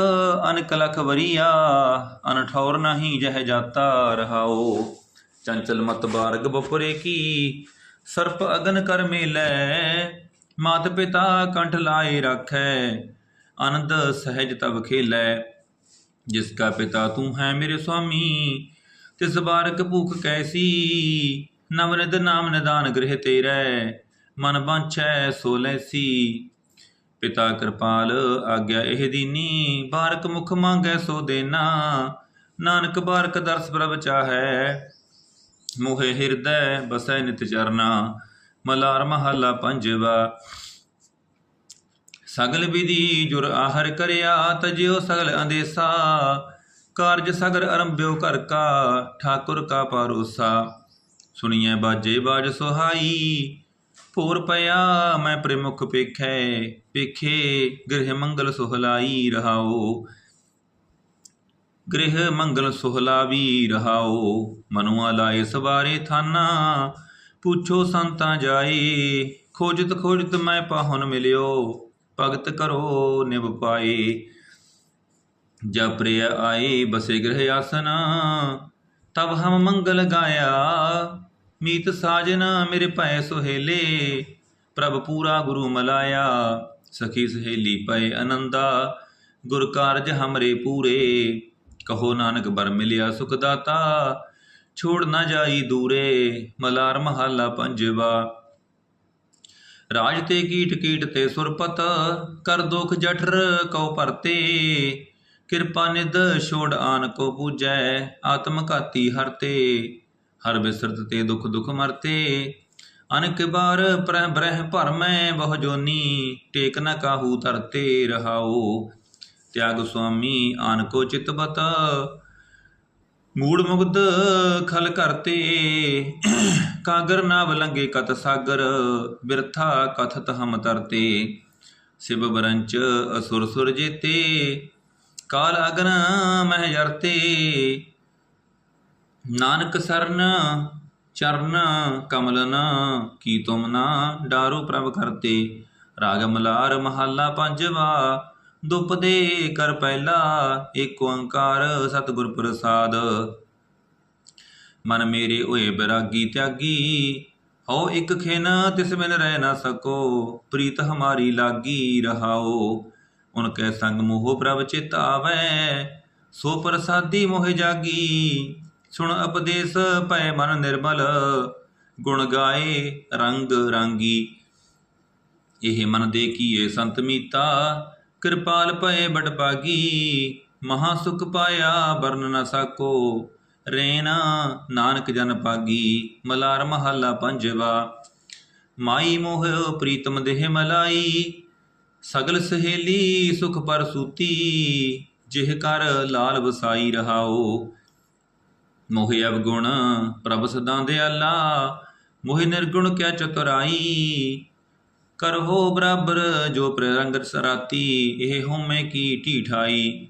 ਅਨਕ ਲਖ ਵਰੀਆ ਅਨਠੌਰ ਨਹੀਂ ਜਹ ਜਾਤਾ ਰਹਾਓ ਚੰਚਲ ਮਤ ਬਾਰਗ ਬਪੁਰੇ ਕੀ ਸਰਪ ਅਗਨ ਕਰ ਮੇਲੈ ਮਾਤ ਪਿਤਾ ਕੰਠ ਲਾਏ ਰੱਖੈ ਆਨੰਦ ਸਹਿਜ ਤਬ ਖੇਲੈ, ਜਿਸ ਕਾ ਪਿਤਾ ਤੂੰ ਹੈ ਮੇਰੇ ਸੁਆਮੀ, ਤਿਸ ਬਾਰਕ ਭੂਖ ਕੈਸੀ ਨਵਨਿਦ ਨਾਮ ਨਿਦਾਨ ਗ੍ਰਹਿ ਤੇਰੈ, ਮਨ ਬਾਂਛੈ ਸੋ ਲੈਸੀ। ਪਿਤਾ ਕਿਰਪਾਲ, ਆਗਿਆ ਇਹ ਦੀਨੀ, ਬਾਰਕ ਮੁਖ ਮੰਗੈ ਸੋ ਦੇਨਾ, ਨਾਨਕ ਬਾਰਕ ਦਰਸ ਪ੍ਰਭ ਚਾਹੈ। ਮੋਹਿ ਹਿਰਦੈ ਬਸੈ ਨਿਤ ਚਰਨਾ, ਮਲਾਰ ਮਹੱਲਾ ਪੰਜਵਾ ਸਗਲ ਵਿਧੀ ਜੁਰ ਆਹਰ ਕਰਿਆ ਤਜਿਓ ਸਗਲ ਅੰਦੇਸਾ। ਕਾਰਜ ਸਗਰ ਅਰੰਭਿਓ ਕਰ ਕਾ, ਠਾਕੁਰ ਕਾ ਪਰੋਸਾ। ਸੁਣੀਐ ਬਾਜੇ ਬਾਜ ਸੁਹਾਈ, ਭੋਰ ਪਿਆ ਮੈਂ ਪ੍ਰੇਮੁਖ ਪੇਖੈ, ਪੇਖੇ ਗ੍ਰਹਿ ਮੰਗਲ ਸੁਹਲਾਈ ਰਹਾਓ। ਗ੍ਰਹਿ ਮੰਗਲ ਸੁਹਲਾਵੀ ਰਹਾਓ, ਮਨੁਆ ਲਾਏ ਸਵਾਰੇ ਥਾਨਾ, ਪੁੱਛੋ ਸੰਤਾਂ ਜਾਏ, ਖੋਜਤ ਖੋਜਤ ਮੈਂ ਪਾਹੁਨ ਮਿਲਿਓ। ਭਗਤ ਕਰੋ ਨਿਭ ਪਾਏ। ਜਬ ਪ੍ਰਿਯ ਆਏ, ਬਸੇ ਗ੍ਰਹਿ ਆਸਨ। ਤਬ ਹਮ ਮੰਗਲ ਗਾਇਆ। ਮੀਤ ਸਾਜਨ ਮੇਰੇ ਭੈ ਸੁਹੇਲੇ। ਪ੍ਰਭ ਪੂਰਾ ਗੁਰੂ ਮਲਾਇਆ। ਸਖੀ ਸਹੇਲੀ ਪਏ ਅਨੰਦਾ। ਗੁਰ ਕਾਰਜ ਹਮਰੇ ਪੂਰੇ। ਕਹੋ ਨਾਨਕ ਬਰ ਮਿਲਿਆ ਸੁਖ ਦਾਤਾ। ਛੋੜ ਨਾ ਜਾਈ ਦੂਰੇ। ਮਲਾਰ ਮਹੱਲਾ ਪੰਜਵਾ। ਰਾਜ ਤੇ ਕੀਟ ਕੀਟ ਤੇ ਸੁਰਪਤ, ਕਰ ਦੁਖ ਜਠਰ ਕਉ ਭਰਤੇ। ਕਿਰਪਾ ਨਿਦ ਛੋੜ ਆਨ ਕੋ ਪੂਜੈ, ਆਤਮ ਘਾਤੀ ਹਰਤੇ। ਹਰ ਬਿਸਰਤ ਤੇ ਦੁਖ ਦੁਖ ਮਰਤੇ। ਅਨਕ ਬਾਰ ਪ੍ਰਹ ਬ੍ਰਹ ਭਰਮੈ, ਬਹੁ ਜੋਨੀ, ਟੇਕ ਨ ਕਾਹੂ ਧਰਤੇ ਰਹਾਓ ਤਿਆਗ ਸੁਆਮੀ ਆਨ ਕੋ ਚਿਤ ਮੂੜ ਮੁਗਦ ਖਲ ਕਰਤੇ। ਕਾਗਰ ਨਾ ਬਲੰਗੇ ਕਤ ਸਾਗਰ, ਬਿਰਥਾ ਕਥਤ ਹਮ ਤਰਤੇ। ਸਿਵ ਬਰੰਚ ਅਸੁਰ ਸੁਰ ਜੇਤੇ। ਕਾਲ ਅਗਨ ਮਹਿ ਜਰਤੇ। ਨਾਨਕ ਸਰਨ ਚਰਨ ਕਮਲਨ ਕੀ ਤੁਮ ਨਾ ਡਾਰੋ ਪ੍ਰਭ ਕਰਤੇ। ਰਾਗ ਮਲਾਰ ਮਹੱਲਾ ਪੰਜਵਾ। ਦੁਪਦੇ ਕਰ ਪਹਿਲਾ ਏਕ ਓੰਕਾਰ ਸਤਿਗੁਰ ਪ੍ਰਸਾਦ। ਮਨ ਮੇਰੇ ਹੋਏ ਬਿਰਾਗੀ ਤਿਆਗੀ, ਹਉ ਇਕ ਖਿਨ ਤਿਸ ਬਿਨ ਰਹਿ ਨਾ ਸਕੋ, ਪ੍ਰੀਤ ਹਮਾਰੀ ਲਾਗੀ ਰਹਾਓ। ਉਨ ਕੈ ਸੰਗ ਮੋਹ ਪ੍ਰਭ ਚਿਤ ਆਵੈ ਸੋ ਪ੍ਰਸਾਦੀ ਮੋਹ ਜਾਗੀ। ਸੁਣ ਉਪਦੇਸ ਭੈ ਮਨ ਨਿਰਮਲ, ਗੁਣ ਗਾਏ ਰੰਗ ਰਾਂਗੀ। ਇਹ ਮਨ ਦੇ ਕੀਏ ਸੰਤ ਮੀਤਾ ਕਿਰਪਾਲ ਭਏ ਬੜ ਭਾਗੀ, ਮਹਾ ਸੁਖ ਪਾਇਆ ਵਰਨ ਨ ਸਾਕੋ ਰੇਨਾ ਨਾਨਕ ਜਨ ਪਾਗੀ ਮਲਾਰ ਮਹੱਲਾ ਪੰਜਵਾ। ਮਾਈ ਮੋਹ ਪ੍ਰੀਤਮ ਦੇਹ ਮਲਾਈ, ਸਗਲ ਸਹੇਲੀ ਸੁਖ ਪਰ ਸੂਤੀ, ਜਿਹ ਕਰ ਲਾਲ ਵਸਾਈ ਰਹਾਓ। ਮੋਹ ਅਵਗੁਣ ਪ੍ਰਭ ਸਦਾ ਦਿਆਲਾ, ਮੋਹ ਨਿਰਗੁਣ ਕਿਆ ਚਤੁਰਾਈ ਕਰਹੋ ਬਰਾਬਰ ਜੋ ਪ੍ਰਰੰਗਤ ਸਰਾਤੀ, ਇਹ ਹੋਮੇ ਕੀ ਢੀਠਾਈ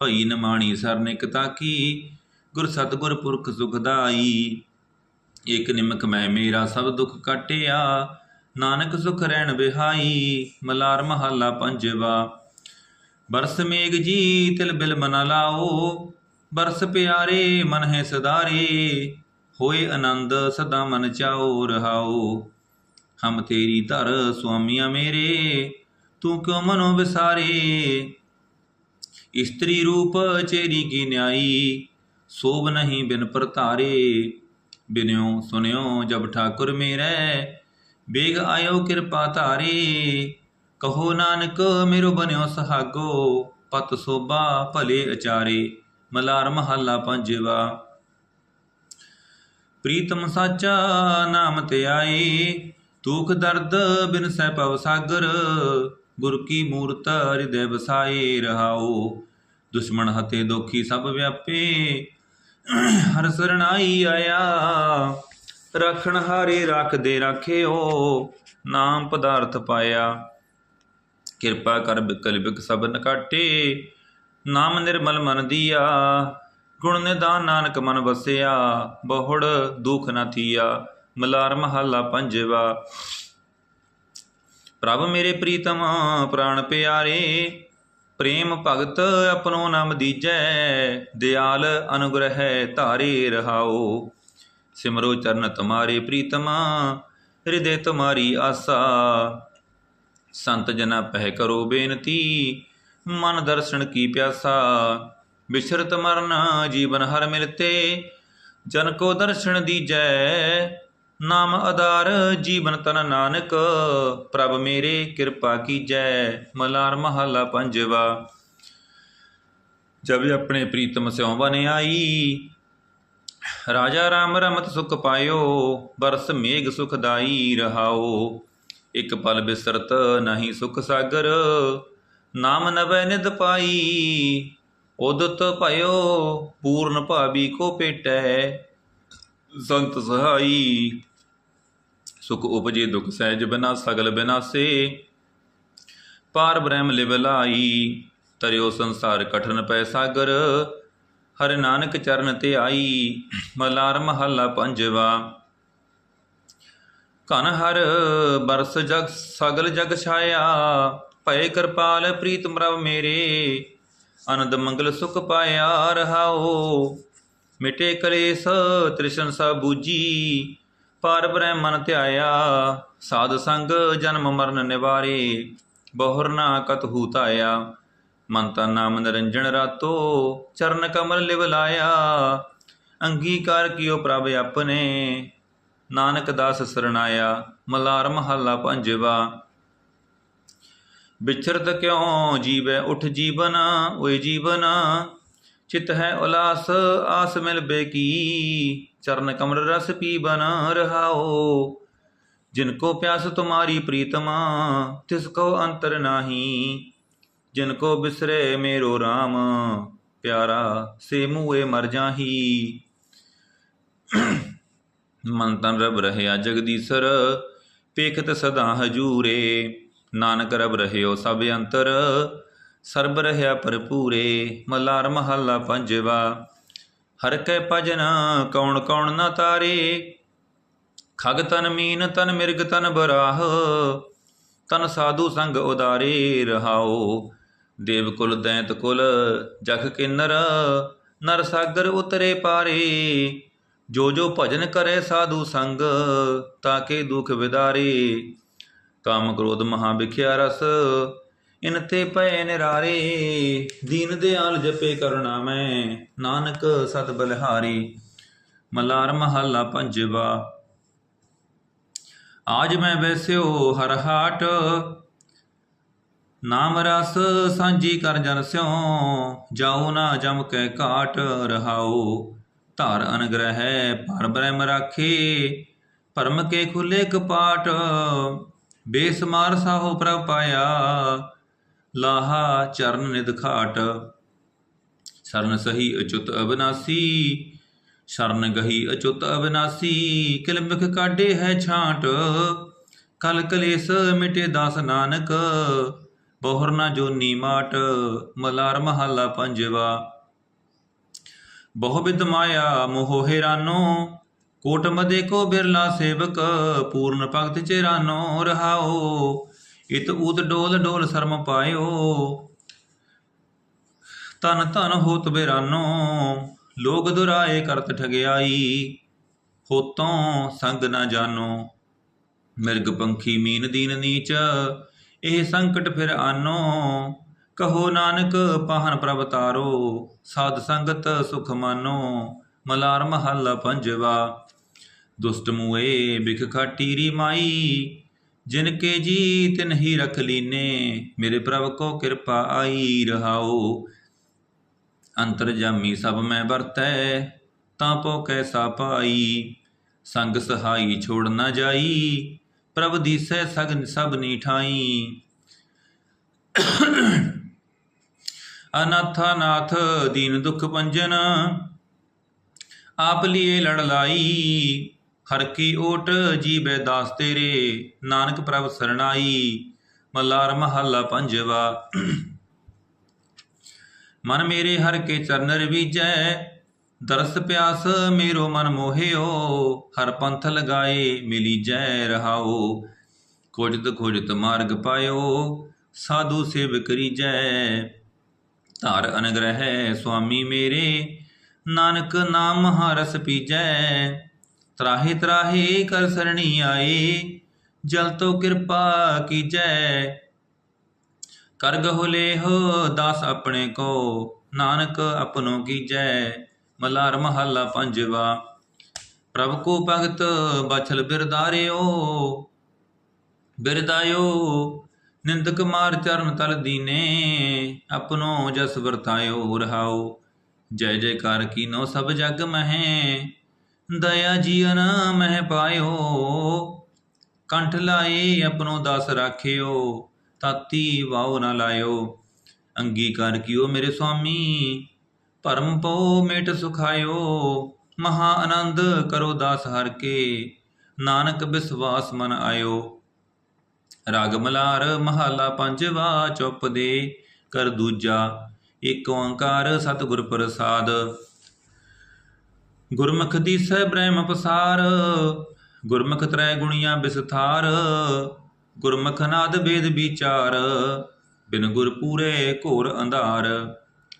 ਭਈ ਨਮਾਣੀ ਸਰਨਿਕ ਤਾਕੀ, ਗੁਰ ਸਤਗੁਰ ਪੁਰਖ ਸੁਖਦਾਈ ਇਕ ਨਿਮਕ ਮੈਂ ਮੇਰਾ ਸਭ ਦੁੱਖ ਕਾਟਿਆ, ਨਾਨਕ ਸੁਖ ਰਹਿਣ ਵਿਹਾਈ, ਮਲਾਰ ਮਹੱਲਾ ਪੰਜਵਾ। ਬਰਸ ਮੇਘ ਜੀ, ਤਿਲ ਬਿਲ ਮਨ ਲਾਓ, ਬਰਸ ਪਿਆਰੇ ਮਨ ਹੈ ਸਦਾਰੇ ਹੋਏ ਆਨੰਦ ਸਦਾ ਮਨ ਚਾਓ ਰਹਾਓ ਹਮ ਤੇਰੀ ਧਰ ਸੁਆਮੀਆਂ ਮੇਰੇ, ਤੂੰ ਕਿਉ ਮਨੋ ਵਿਸਾਰੇ? ਇਸਤਰੀ ਰੂਪ ਚੇਰੀ ਕੀ ਨਿਆਈ, ਸੋਭ ਨਹੀਂ ਬਿਨ ਪ੍ਰਤਾਰੇ। ਬਿਨਿਓ ਸੁਨਿਓ ਜਬ ਠਾਕੁਰ ਮੇਰੇ, ਬੇਗ ਆਇਓ ਕਿਰਪਾ ਧਾਰੇ। ਕਹੋ ਨਾਨਕ, ਮੇਰੋ ਬਨਿਓ ਸਹਾਗੋ, ਪਤ ਸੋਭਾ ਭਲੇ ਅਚਾਰੇ। ਮਲਾਰ ਮਹੱਲਾ ਪੰਜਵਾ। ਪ੍ਰੀਤਮ ਸਾਚਾ ਨਾਮ ਤੇ ਆਏ। ਦੁਖ ਦਰਦ ਬਿਨ ਸਹਿ ਪਵ ਸਾਗਰ, ਗੁਰ ਕੀ ਮੂਰਤ ਹਿਰਦੈ ਵਸਾਏ ਰਹਾਓ ਦੁਸ਼ਮਣ ਹਤੇ ਦੋਖੀ ਸਭ ਵਿਆਪੇ, ਹਰ ਸਰਣਾਈ ਆਇਆ। ਰਖਣ ਹਾਰੇ ਰੱਖਦੇ ਰਾਖਿਓ, ਨਾਮ ਪਦਾਰਥ ਪਾਇਆ। ਕਿਰਪਾ ਕਰ ਬਿਕਲ ਬਿਕ ਸਭ ਨਕਾਟੇ, ਨਾਮ ਨਿਰਮਲ ਮਨ ਦੀਆ। ਗੁਣ ਨਿਦਾਨ ਨਾਨਕ ਮਨ ਵਸਿਆ, ਬਹੁੜ ਦੁਖ ਨਾ ਥੀਆ। ਮਲਾਰ ਮਹੱਲਾ ਪੰਜਵਾ। ਪ੍ਰਭ ਮੇਰੇ ਪ੍ਰੀਤਮ, ਪ੍ਰਾਣ ਪਿਆਰੇ, ਪ੍ਰੇਮ ਭਗਤ ਆਪਣੋ ਨਾਮ ਦੀਜੈ, ਦਿਆਲ ਅਨੁਗ੍ਰਹਿ ਧਾਰੇ ਰਹਾਓ। ਸਿਮਰੋ ਚਰਨ ਤੁਮਾਰੇ ਪ੍ਰੀਤਮਾ, ਹਿਰਦੇ ਤੁਮਾਰੀ ਆਸਾ। ਸੰਤ ਜਨਾ ਪਹਿ ਕਰੋ ਬੇਨਤੀ, ਮਨ ਦਰਸ਼ਨ ਕੀ ਪਿਆਸਾ। ਬਿਸ਼ਰਤ ਮਰਨ ਜੀਵਨ ਹਰ ਮਿਲਤੇ, ਜਨ ਕੋ ਦਰਸ਼ਨ ਦੀਜੈ ਨਾਮ ਆਧਾਰ ਜੀਵਨ ਤਨ ਨਾਨਕ, ਪ੍ਰਭ ਮੇਰੇ ਕਿਰਪਾ ਕੀਜੈ, ਮਲਾਰ ਮਹੱਲਾ ਪੰਜਵਾ। ਜਬ ਆਪਣੇ ਪ੍ਰੀਤਮ ਸਿਉ ਬਨ ਆਈ, ਰਾਜਾ ਰਾਮ ਰਮਤ ਸੁਖ ਪਾਇਓ, ਬਰਸ ਮੇਘ ਸੁਖਦਾਈ ਰਹਾਓ। ਇਕ ਪਲ ਬਿਸਰਤ ਨਹੀਂ ਸੁਖ ਸਾਗਰ, ਨਾਮ ਨਵੈ ਨਿਦ ਪਾਈ। ਉਦਤ ਭਇਓ, ਪੂਰਨ ਭਾਬੀ ਕੋ ਪੇਟੈ, ਸੰਤ ਸਹਾਈ। ਸੁਖ ਉਪਜੇ ਦੁਖ ਸਹਿਜ ਬਿਨਾ ਸਗਲ ਬਿਨਾਸੇ। ਪਾਰ ਬ੍ਰਹਮ ਲਿਵ ਲਾਈ ਤਰਿਓ ਸੰਸਾਰ ਕਠਨ ਪੈ ਸਾਗਰ। ਹਰ ਨਾਨਕ ਚਰਨ ਤੇ ਆਈ, ਮਲਾਰ ਮਹੱਲਾ ਪੰਜਵਾ। ਕਨ ਹਰ ਬਰਸ ਜਗ, ਸਗਲ ਜਗ ਛਾਇਆ। ਭਏ ਕਿਰਪਾਲ ਪ੍ਰੀਤਮ ਰਵ ਮੇਰੇ ਅਨੰਦ ਮੰਗਲ ਸੁਖ ਪਾਇਆ ਰਹਾਓ। ਮਿਟੇ ਕਲੇਸ਼ ਤ੍ਰਿਸ਼ਨ ਸਭ ਬੂਜੀ ਪਾਰ ਬ੍ਰਹਮਨ ਧਿਆਇਆ, ਸਾਧ ਸੰਗ ਜਨਮ ਮਰਨ ਨਿਵਾਰੇ, ਬਹੁਰ ਨਾ ਕਤ ਹੂ ਮਨ ਤਨ ਨਾਮ ਨਿਰੰਜਨ ਰਾਤੋ, ਚਰਨ ਕਮਲ ਲਿਵ ਲਾਇਆ। ਅੰਗੀਕਾਰ ਕੀਓ ਪ੍ਰਭ ਆਪਣੇ, ਨਾਨਕ ਦਾਸ ਸਰਣਾਇਆ, ਮਲਾਰ ਮਹੱਲਾ ਪੰਜਵਾ। ਵਿਚਰਤ ਕਿਉ ਜੀਵੈ ਉਠ ਜੀਵਨ, ਓਏ ਜੀਵਨ? ਚਿਤ ਹੈ ਉਲਾਸ, ਆਸ ਮਿਲ ਬੇਕੀ ਚਰਨ ਕਮਲ ਰਸ ਪੀ ਬਨ ਰਹਾਓ ਜਿਨ ਕੋ ਪਿਆਸ ਤੁਮਾਰੀ ਪ੍ਰੀਤਮਾ ਤਿਸ ਕੋ ਅੰਤਰ ਨਾਹੀ ਜਿਨ ਕੋ ਬਿਸਰੇ ਮੇਰੋ RAM ਪਿਆਰਾ ਸੇ ਮੂਏ ਮਰ ਜਾਹੀ ਮਨ ਤਨ ਰਬ ਰਹਿਆ ਜਗਦੀਸਰ ਪੇਖਤ ਸਦਾ ਹਜੂਰੇ ਨਾਨਕ ਰਬ ਰਹਿਓ ਸਭ ਅੰਤਰ ਸਰਬ ਰਹਿਆ ਭਰਪੂਰੇ ਮਲਾਰ ਮਹੱਲਾ ਪੰਜਵਾ ਹਰ ਕੈ ਭਜਨ ਕੌਣ ਕੌਣ ਨਾ ਤਾਰੇ? ਖਗ ਤਨ ਮੀਨ ਤਨ ਮਿਰਗ ਤਨ ਬਰਾਹ, ਤਨ ਸਾਧੂ ਸੰਗ ਉਦਾਰੇ ਰਹਾਓ ਦੇਵ ਕੁਲ ਦੈਂਤ ਕੁਲ ਜਖ ਕਿੰਨਰ, ਨਰ ਸਾਗਰ ਉਤਰੇ ਪਾਰੇ। ਜੋ ਜੋ ਭਜਨ ਕਰੇ ਸਾਧੂ ਸੰਗ, ਤਾਂ ਕੇ ਦੁਖ ਵਿਦਾਰੇ। ਕਾਮ ਕ੍ਰੋਧ ਮਹਾ ਵਿਖਿਆ ਰਸ ਇਨ ਤੇ ਪਏ ਨਿਰਾਰੇ ਦੀਨ ਦਿਆਲ ਜਪੇ ਕਰੁਣਾ ਮੈਂ ਨਾਨਕ ਸਤ ਬਲਿਹਾਰੀ, ਮਲਾਰ ਮਹੱਲਾ ਪੰਜਵਾ। ਆਜ ਮੈਂ ਬੈਸਿਓ ਹਰ ਹਾਟ, ਨਾਮ ਰਸ ਸਾਂਝੀ ਕਰ ਜਨ ਸਿਉ, ਜਾਉ ਨਾ ਜਮ ਕੈ ਘਾਟ ਰਹਾਓ ਧਾਰ ਅਨਗ੍ਰਹਿ ਪਰ ਬ੍ਰਹਮ ਰਾਖੇ ਪਰਮ ਕੇ ਖੁੱਲੇ ਕਪਾਟ, ਬੇਸਮਾਰ ਸਾਹੋ ਪ੍ਰਭ ਪਾਇਆ। ਲਾਹਾ ਚਰਨ ਨਿਦ ਖਾਟ ਸਰਨ ਸਹੀ ਅਚੁਤ ਅਬਨਾਸੀ, ਸ਼ਰਨ ਗਹੀ ਅਚੁਤ ਅਬਨਾਸੀ, ਕਿਲਮਖ ਕਾਢੇ ਹੈ ਛਾਂਟ। ਕਲ ਕਲੇਸ ਮਿਟੇ ਦਾਸ ਨਾਨਕ, ਬਹੁਰ ਨਾ ਜੋਨੀ ਮਾਟ, ਮਲਾਰ ਮਹੱਲਾ ਪੰਜਵਾ। ਬਹੁ ਬਿਦ ਮਾਇਆ ਮੋਹ ਹੈਰਾਨੋ ਕੋਟ ਮਦੇ ਕੋ ਬਿਰਲਾ ਸੇਵਕ, ਪੂਰਨ ਭਗਤ ਚਿਰਾਨੋ ਰਹਾਓ। ਇਤ ਊਤ ਡੋਲ ਡੋਲ ਸ਼ਰਮ ਪਾਇਓ। ਤਨ ਤਨ ਹੋਤ ਬਿਰਾਨੋ, ਲੋਗ ਦੁਰਾਏ ਕਰਤ ਠਗਿਆਈ। ਹੋਤੋਂ ਸੰਗ ਨਾ ਜਾਨੋ, ਮਿਰਗ ਪੰਖੀ ਮੀਨ ਦੀਨ ਨੀਚ। ਇਹ ਸੰਕਟ ਫਿਰ ਆਨੋ, ਕਹੋ ਨਾਨਕ ਪਾਹਨ ਪ੍ਰਭ ਤਾਰੋ। ਸਾਧ ਸੰਗਤ ਸੁਖ ਮਾਨੋ ਮਲਾਰ ਮਹੱਲਾ ਪੰਜਵਾ। ਦੁਸ਼ਟ ਮੂਏ, ਬਿਖ ਖਾਟੀ ਰੀ ਮਾਈ। ਜਿਨ ਕੇ ਜੀ ਤਿਨ ਹੀ ਰਖ ਲੀਨੇ ਮੇਰੇ ਪ੍ਰਭ ਕੋ ਕਿਰਪਾ ਆਈ ਰਹਾਓ ਅੰਤਰ ਜਾਮੀ ਸਭ ਮੈਂ ਵਰਤੈ ਤਾਂ ਪੋ ਕੈਸਾ ਪਾਈ ਸੰਗ ਸਹਾਈ ਛੋੜ ਨਾ ਜਾਈ ਪ੍ਰਭ ਦੀਸੈ ਸਗਨ ਸਭ ਨੀ ਠਾਈ ਅਨਾਥਾ ਨਾਥ ਦੀਨ ਦੁਖ ਹਰਕੀ ਓਟ ਜੀਬੈ ਦਾਸ ਤੇਰੇ, ਨਾਨਕ ਪ੍ਰਭ ਸਰਣਾਈ ਮਲਾਰ ਮਹੱਲਾ ਪੰਜਵਾ। ਮਨ ਮੇਰੇ ਹਰ ਕੇ ਚਰਨ ਰਵੀਜੈ ਦਰਸ ਪਿਆਸ ਮੇਰੋ ਮਨ ਮੋਹਿਓ, ਹਰ ਪੰਥ ਲਗਾਏ ਮਿਲੀ ਜੈ ਰਹਾਓ। ਖੋਜਤ ਖੋਜਤ ਮਾਰਗ ਪਾਇਓ, ਸਾਧੂ ਸੇਵ ਕਰੀਜੈ ਧਾਰ ਅਨਗ੍ਰਹਿ ਸੁਆਮੀ ਮੇਰੇ, ਨਾਨਕ ਨਾਮ ਹਰਸ ਪੀਜੈ। ਤਰਾਹੇ ਤਰਾਹੇ ਕਰ ਸਰਣੀ ਆਏ, ਜਲ ਤੋ ਕਿਰਪਾ ਕੀਜੈ। ਕਰ ਗਹੁ ਲੇਹੁ ਦਾਸ ਆਪਣੇ ਕੋ, ਨਾਨਕ ਆਪਨੋ ਕੀਜੈ। ਮਲਾਰ ਮਹੱਲਾ ਪੰਜਵਾ, ਪ੍ਰਭ ਕੋ ਭਗਤ ਬਛਲ ਬਿਰਦਾਰਿਓ। ਬਿਰਦਾਇਓ, ਨਿੰਦਕ ਮਾਰ ਚਰਨ ਤਲ ਦੀਨੇ ਆਪਨੋ ਜਸ ਵਰਤਾਇਓ ਰਹਾਓ। ਜੈ ਜੈਕਾਰ ਕੀਨੋ ਸਭ ਜਗ ਮਹੈ। ਦਇਆ ਜੀਵਨ ਮਹਿ ਪਾਇਓ। ਕੰਠ ਲਾਏ ਆਪਣੋ ਦਸ ਰਾਖਿਓ, ਤਾਤੀ ਵਾਉ ਨ ਲਾਇਓ। ਅੰਗੀਕਾਰ ਕੀਓ ਮੇਰੇ ਸੁਆਮੀ, ਭਰਮ ਪਉ ਮੇਟ ਸੁਖਾਇਓ। ਮਹਾ ਆਨੰਦ ਕਰੋ ਦਾਸ ਹਰ ਕੇ, ਨਾਨਕ ਵਿਸਵਾਸ ਮਨ ਆਇਓ। ਰਾਗ ਮਲਾਰ ਮਹਲਾ ਪੰਜਵਾ ਚੁੱਪ ਦੇ, ਕਰ ਦੂਜਾ, ਏਕ ਓੰਕਾਰ ਸਤਿਗੁਰ ਪ੍ਰਸਾਦ। ਗੁਰਮੁਖ ਦੀਸੈ ਬ੍ਰਹਮ ਪਸਾਰ ਗੁਰਮੁਖ ਤ੍ਰੈ ਗੁਣੀਆਂ ਬਿਸਥਾਰ, ਗੁਰਮੁਖ ਨਾਦ ਵੇਦ ਵਿਚਾਰ, ਬਿਨ ਗੁਰ ਪੂਰੇ ਘੋਰ ਅੰਧਾਰ।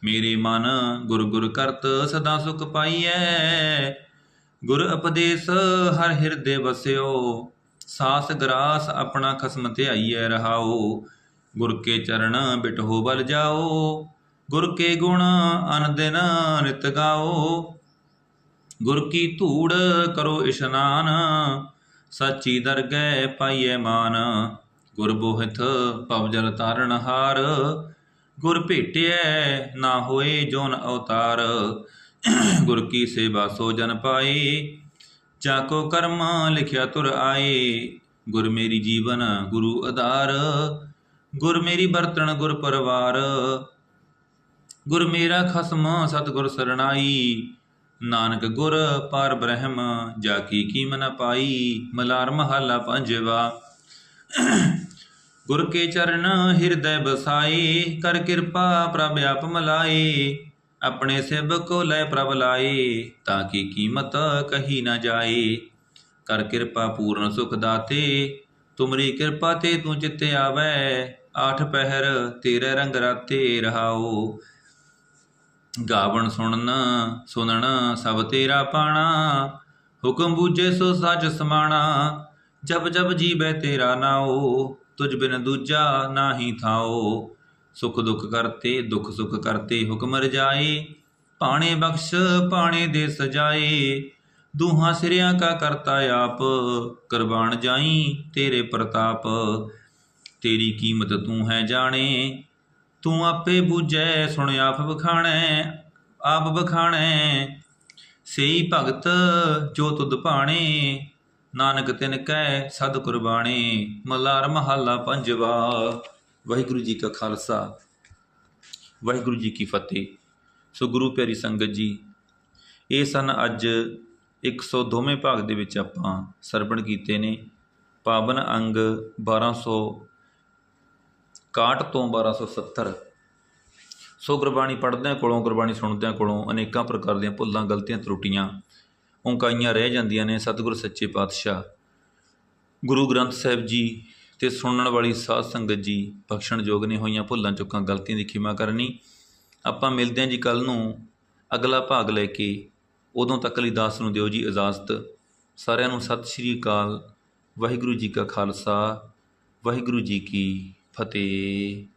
ਮੇਰੇ ਮਨ ਗੁਰ ਗੁਰ ਕਰਤ ਸਦਾ ਸੁਖ ਪਾਈਐ। ਗੁਰ ਉਪਦੇਸ਼ ਹਰ ਹਿਰਦੇ ਵਸਿਓ, ਸਾਸ ਗਰਾਸ ਆਪਣਾ ਖਸਮ ਧਿਆਈਐ ਰਹਾਓ। ਗੁਰ ਕੇ ਚਰਨ ਬਿਟਹੋ ਬਲ ਜਾਓ, ਗੁਰ ਕੇ ਗੁਣ ਅਨ ਦਿਨ ਨਿਤ ਗਾਓ। ਗੁਰ ਕੀ ਧੂੜ ਕਰੋ ਇਸ਼ਨਾਨ, ਸੱਚੀ ਦਰਗਹਿ ਪਾਈਐ ਮਾਨ। ਗੁਰ ਬੋਹਿਥ ਪਵ ਜਲ ਤਾਰਨ ਹਾਰ, ਗੁਰ ਭੇਟਿਐ ਨਾ ਹੋਏ ਜੋਨ ਅਵਤਾਰ। ਗੁਰ ਕੀ ਸੇਵਾ ਸੋ ਜਨ ਪਾਏ ਜਾ ਕੋ ਕਰਮ ਲਿਖਿਆ ਤੁਰ ਆਏ। ਗੁਰ ਮੇਰੀ ਜੀਵਨ ਗੁਰੂ ਆਧਾਰ ਗੁਰ ਮੇਰੀ ਬਰਤਨ ਗੁਰ ਪਰਵਾਰ। ਗੁਰ ਮੇਰਾ ਖਸਮ ਸਤਿਗੁਰ ਸਰਣਾਈ ਨਾਨਕ ਗੁਰ ਪਰ ਬ੍ਰਹਮ, ਜਾ ਕੀ ਕੀਮ ਪਾਈ, ਮਲਾਰ ਮਹੱਲਾ ਪੰਜਵਾ। ਗੁਰ ਕੇ ਚਰਨ ਹਿਰਦੈ ਬਸਾਈ ਕਰ ਕਿਰਪਾ ਪ੍ਰਭ ਆਪ ਮਲਾਈ ਆਪਣੇ ਸਿਵ ਕੋ ਲੈ ਪ੍ਰਭ ਲਾਏ, ਤਾਂ ਕੀ ਕੀਮਤ ਕਹੀ ਨਾ ਜਾਏ। ਕਰ ਕਿਰਪਾ ਪੂਰਨ ਸੁਖ ਦਾਤੇ, ਤੁਮਰੀ ਕਿਰਪਾ ਤੇ ਤੂੰ ਚਿੱਤੇ ਆਵੈ, ਆਠ ਪਹਿਰ ਤੇਰੇ ਰੰਗ ਰਾਤੇ ਰਹਾਓ। ਗਾਵਣ ਸੁਣਨ ਸੁਣਨ ਸਭ ਤੇਰਾ ਪਾਣਾ, ਹੁਕਮ ਬੂਝੇ ਸੋ ਸੱਚ ਸਮਾਣਾ। ਜਬ ਜਬ ਜੀਵੈ ਤੇਰਾ ਨਾਉ ਤੁਝ ਬਿਨ ਦੂਜਾ ਨਾਹੀ ਥਾਓ ਸੁਖ ਦੁਖ ਕਰਤੇ, ਦੁਖ ਸੁਖ ਕਰਤੇ ਹੁਕਮ ਰਜਾਏ। ਪਾਣੇ ਬਖਸ਼ ਪਾਣੇ ਦੇ ਸਜਾਏ। ਦੂਹਾਂ ਸਿਰਿਆਂ ਕਾ ਕਰਤਾ ਆਪ, ਕਰਬਾਨ ਜਾਈ ਤੇਰੇ ਪ੍ਰਤਾਪ। ਤੇਰੀ ਕੀਮਤ ਤੂੰ ਹੈ ਜਾਣੇ ਤੂੰ ਆਪੇ ਬੂਝੈ, ਸੁਣ ਆਪ ਬਖਾਣੈ ਆਪ ਬਖਾਣੈ ਸਈ ਭਗਤ ਜੋ ਤੁਧ ਭਾਣੇ, ਨਾਨਕ ਤਿਨ ਕੈ ਸਦ ਕੁਰਬਾਣੇ। ਮਲਾਰ ਮਹੱਲਾ ਪੰਜਵਾ। ਵਾਹਿਗੁਰੂ ਜੀ ਕਾ ਖਾਲਸਾ। ਵਾਹਿਗੁਰੂ ਜੀ ਕੀ ਫਤਿਹ। ਸੋ ਗੁਰੂ ਪਿਆਰੀ ਸੰਗਤ ਜੀ, ਇਹ ਸਨ ਅੱਜ 102ਵੇਂ ਭਾਗ ਦੇ ਵਿੱਚ ਆਪਾਂ ਸਰਵਣ ਕੀਤੇ ਨੇ। ਪਾਵਨ ਅੰਗ 1261 ਤੋਂ 1270 ਸੋ ਗੁਰਬਾਣੀ ਪੜ੍ਹਦਿਆਂ ਕੋਲੋਂ, ਗੁਰਬਾਣੀ ਸੁਣਦਿਆਂ ਕੋਲੋਂ ਅਨੇਕਾਂ ਪ੍ਰਕਾਰ ਦੀਆਂ ਭੁੱਲਾਂ, ਗਲਤੀਆਂ, ਤਰੁੱਟੀਆਂ ਉਂਕਾਈਆਂ ਰਹਿ ਜਾਂਦੀਆਂ ਨੇ ਸਤਿਗੁਰ ਸੱਚੇ ਪਾਤਸ਼ਾਹ। ਗੁਰੂ ਗ੍ਰੰਥ ਸਾਹਿਬ ਜੀ ਤੇ ਸੁਣਨ ਵਾਲੀ ਸਾਧ ਸੰਗਤ ਜੀ ਬਖਸ਼ਣਯੋਗ ਨੇ ਹੋਈਆਂ ਭੁੱਲਾਂ ਚੁੱਕਾਂ, ਗਲਤੀਆਂ ਦੀ ਖਿਮਾ ਕਰਨੀ ਆਪਾਂ ਮਿਲਦੇ ਹਾਂ ਜੀ ਕੱਲ ਨੂੰ ਅਗਲਾ ਭਾਗ ਲੈ ਕੇ। ਉਦੋਂ ਤੱਕ ਲਈ ਦਾਸ ਨੂੰ ਦਿਓ ਜੀ ਇਜਾਜ਼ਤ। ਸਾਰਿਆਂ ਨੂੰ ਸਤਿ ਸ਼੍ਰੀ ਅਕਾਲ। ਵਾਹਿਗੁਰੂ ਜੀ ਕਾ ਖਾਲਸਾ। ਵਾਹਿਗੁਰੂ ਜੀ ਕੀ ਫਤਿਹ